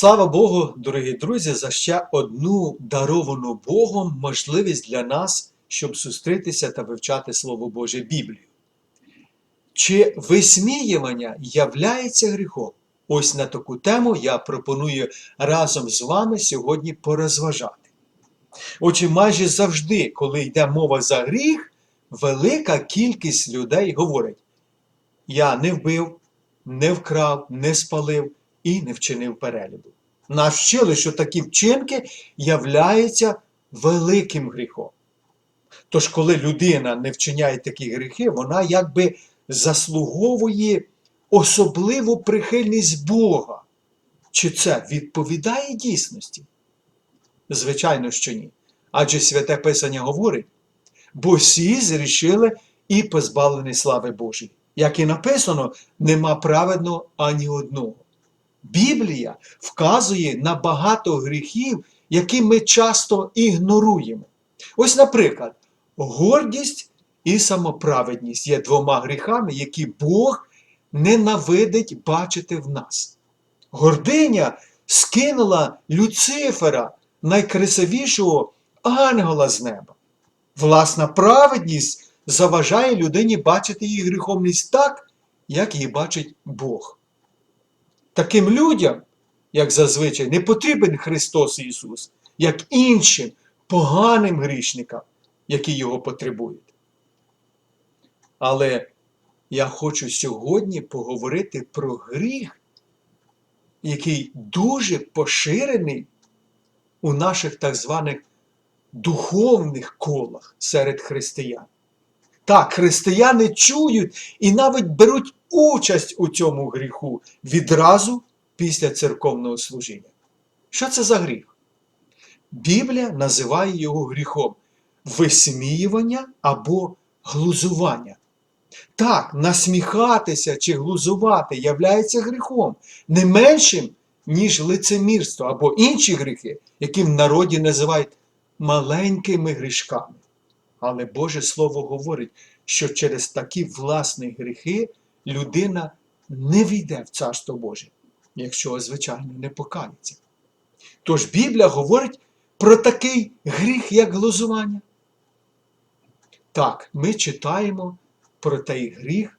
Слава Богу, дорогі друзі, за ще одну даровану Богом можливість для нас, щоб зустрітися та вивчати Слово Боже Біблію. Чи висміювання являється гріхом? Ось на таку тему я пропоную разом з вами сьогодні порозважати. Отже, майже завжди, коли йде мова за гріх, велика кількість людей говорить: Я не вбив, не вкрав, не спалив і не вчинив перелюбу. Нас вчили, що такі вчинки являються великим гріхом. Тож, коли людина не вчиняє такі гріхи, вона якби заслуговує особливу прихильність Бога. Чи це відповідає дійсності? Звичайно, що ні. Адже святе Писання говорить, бо всі зрішили і позбавлені слави Божої. Як і написано, нема праведного ані одного. Біблія вказує на багато гріхів, які ми часто ігноруємо. Ось, наприклад, гордість і самоправедність є двома гріхами, які Бог ненавидить бачити в нас. Гординя скинула Люцифера, найкрасивішого ангела з неба. Власна праведність заважає людині бачити її гріховність так, як її бачить Бог. Таким людям, як зазвичай, не потрібен Христос Ісус, як іншим поганим грішникам, які його потребують. Але я хочу сьогодні поговорити про гріх, який дуже поширений у наших так званих духовних колах серед християн. Так, християни чують і навіть беруть участь у цьому гріху відразу після церковного служіння. Що це за гріх? Біблія називає його гріхом висміювання або глузування. Так, насміхатися чи глузувати являється гріхом, не меншим, ніж лицемірство або інші гріхи, які в народі називають маленькими грішками. Але Боже Слово говорить, що через такі власні гріхи людина не війде в Царство Боже, якщо, звичайно, не покається. Тож Біблія говорить про такий гріх, як глузування. Так, ми читаємо про той гріх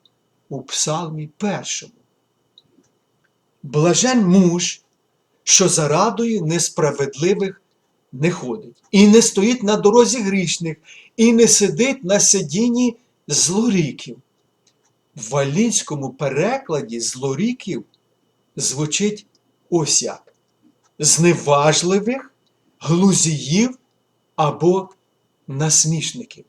у Псалмі першому. Блажен муж, що за несправедливих не ходить, і не стоїть на дорозі грішних, і не сидить на сидінні злоріків. В валінському перекладі злоріків звучить ось як зневажливих, глузіїв або насмішників.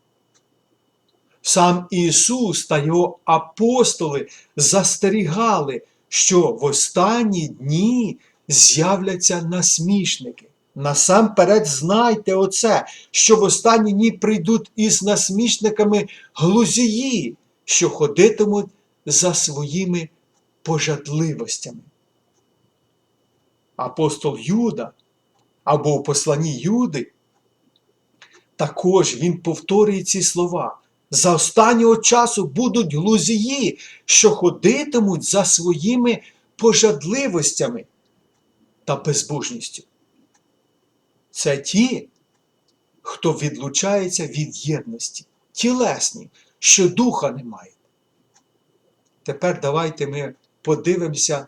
Сам Ісус та Його апостоли застерігали, що в останні дні з'являться насмішники. Насамперед знайте оце, що в останні дні прийдуть із насмішниками глузії, що ходитимуть за своїми пожадливостями. Апостол Юда або у посланні Юди, також він повторює ці слова. За останнього часу будуть глузії, що ходитимуть за своїми пожадливостями та безбожністю. Це ті, хто відлучається від єдності, тілесні, що духа не мають. Тепер давайте ми подивимося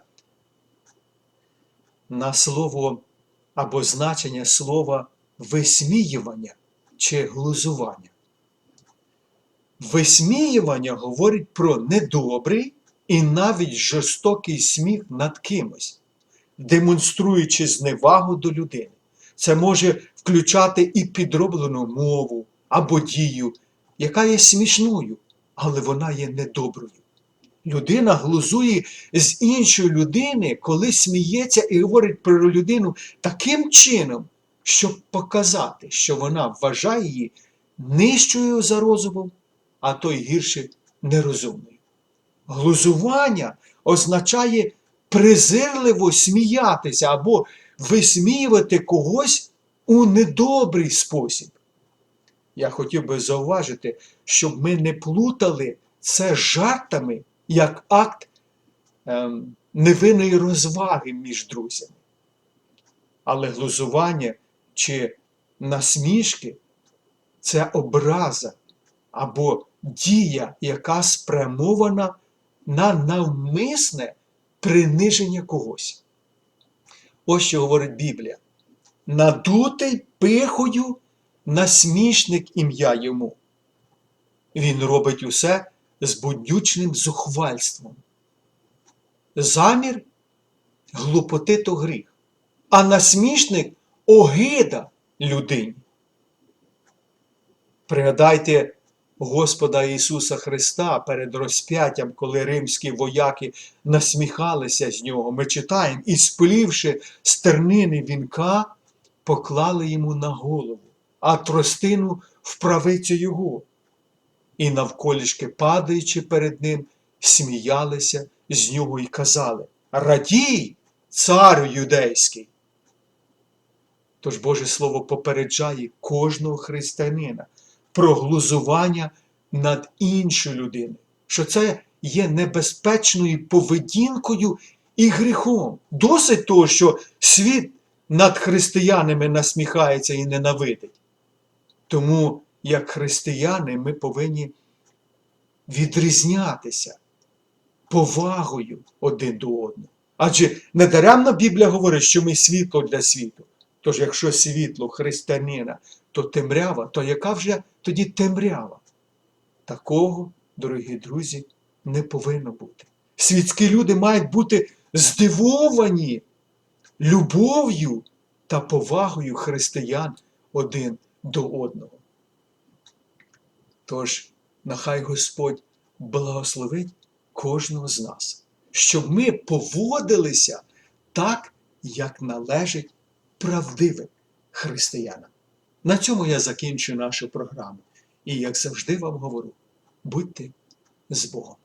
на слово або значення слова висміювання чи глузування. Висміювання говорить про недобрий і навіть жорстокий сміх над кимось, демонструючи зневагу до людини. Це може включати і підроблену мову або дію, яка є смішною, але вона є недоброю. Людина глузує з іншої людини, коли сміється і говорить про людину таким чином, щоб показати, що вона вважає її нижчою за розумом, а то й гірше нерозумною. Глузування означає презирливо сміятися або висміювати когось у недобрий спосіб. Я хотів би зауважити, щоб ми не плутали це жартами як акт ем, невинної розваги між друзями. Але глузування чи насмішки це образа або дія, яка спрямована на навмисне приниження когось. Ось що говорить Біблія. Надутий пихою насмішник ім'я йому. Він робить усе з будючним зухвальством. Замір глупоти то гріх, а насмішник огида людині. Пригадайте Господа Ісуса Христа перед розп'яттям, коли римські вояки насміхалися з нього. Ми читаємо, і сплівши стернини вінка, поклали йому на голову, а тростину в правицю його. І навколішки падаючи перед ним, сміялися з нього і казали: Радій, царю юдейський! Тож Боже Слово попереджає кожного християнина про глузування над іншою людиною, що це є небезпечною поведінкою і гріхом. Досить того, що світ над християнами насміхається і ненавидить. Тому, як християни, ми повинні відрізнятися повагою один до одного. Адже недаремно Біблія говорить, що ми світло для світу. Тож, якщо світло християнина, то темрява, то яка вже тоді темрява? Такого, дорогі друзі, не повинно бути. Світські люди мають бути здивовані любов'ю та повагою християн один до одного. Тож, нехай Господь благословить кожного з нас, щоб ми поводилися так, як належить правдивим християнам. На цьому я закінчу нашу програму. І як завжди вам говорю, будьте з Богом.